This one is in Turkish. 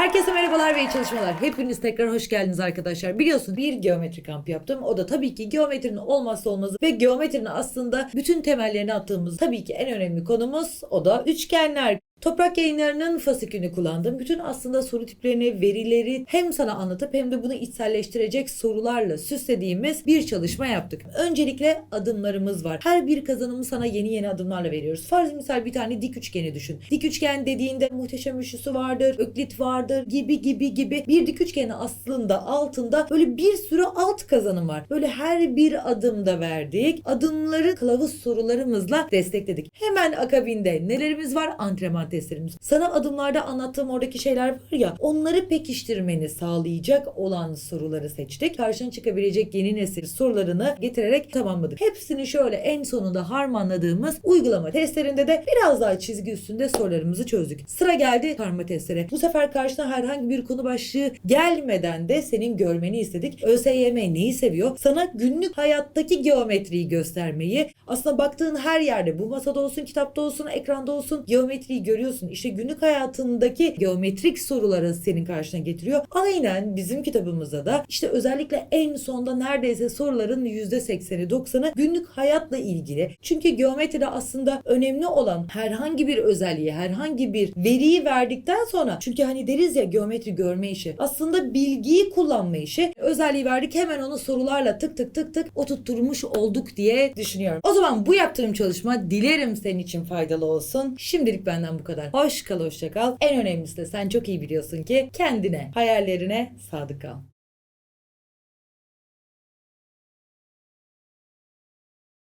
Herkese merhabalar ve iyi çalışmalar. Hepiniz tekrar hoş geldiniz arkadaşlar. Biliyorsun bir geometri kampı yaptım. O da tabii ki geometrinin olmazsa olmazı ve geometrinin aslında bütün temellerini attığımız tabii ki en önemli konumuz o da üçgenler. Toprak yayınlarının fasikülünü kullandım. Bütün aslında soru tiplerini, verileri hem sana anlatıp hem de bunu içselleştirecek sorularla süslediğimiz bir çalışma yaptık. Öncelikle adımlarımız var. Her bir kazanımı sana yeni yeni adımlarla veriyoruz. Farz misal bir tane dik üçgeni düşün. Dik üçgen dediğinde muhteşem üçlüsü vardır, öklit vardır gibi gibi gibi. Bir dik üçgenin aslında altında böyle bir sürü alt kazanım var. Böyle her bir adımda verdik. Adımları kılavuz sorularımızla destekledik. Hemen akabinde nelerimiz var? Antrenman testlerimiz. Sana adımlarda anlattığım oradaki şeyler var ya onları pekiştirmeni sağlayacak olan soruları seçtik. Karşına çıkabilecek yeni nesil sorularını getirerek tamamladık. Hepsini şöyle en sonunda harmanladığımız uygulama testlerinde de biraz daha çizgi üstünde sorularımızı çözdük. Sıra geldi karma testlere. Bu sefer karşına herhangi bir konu başlığı gelmeden de senin görmeni istedik. ÖSYM neyi seviyor? Sana günlük hayattaki geometriyi göstermeyi. Aslında baktığın her yerde bu masada olsun, kitapta olsun, ekranda olsun geometriyi görüyorsun. İşte günlük hayatındaki geometrik soruları senin karşına getiriyor. Aynen bizim kitabımızda da işte özellikle en sonda neredeyse soruların %80'i 90'ı günlük hayatla ilgili. Çünkü geometride aslında önemli olan herhangi bir özelliği, herhangi bir veriyi verdikten sonra çünkü hani deriz ya geometri görme işi. Aslında bilgiyi kullanma işi. Özelliği verdik hemen onu sorularla tık tık tık tık oturtturmuş olduk diye düşünüyorum. O zaman bu yaptığım çalışma dilerim senin için faydalı olsun. Şimdilik benden bu kadar. Hoş kal, hoşça kal. En önemlisi de sen çok iyi biliyorsun ki kendine, hayallerine sadık kal.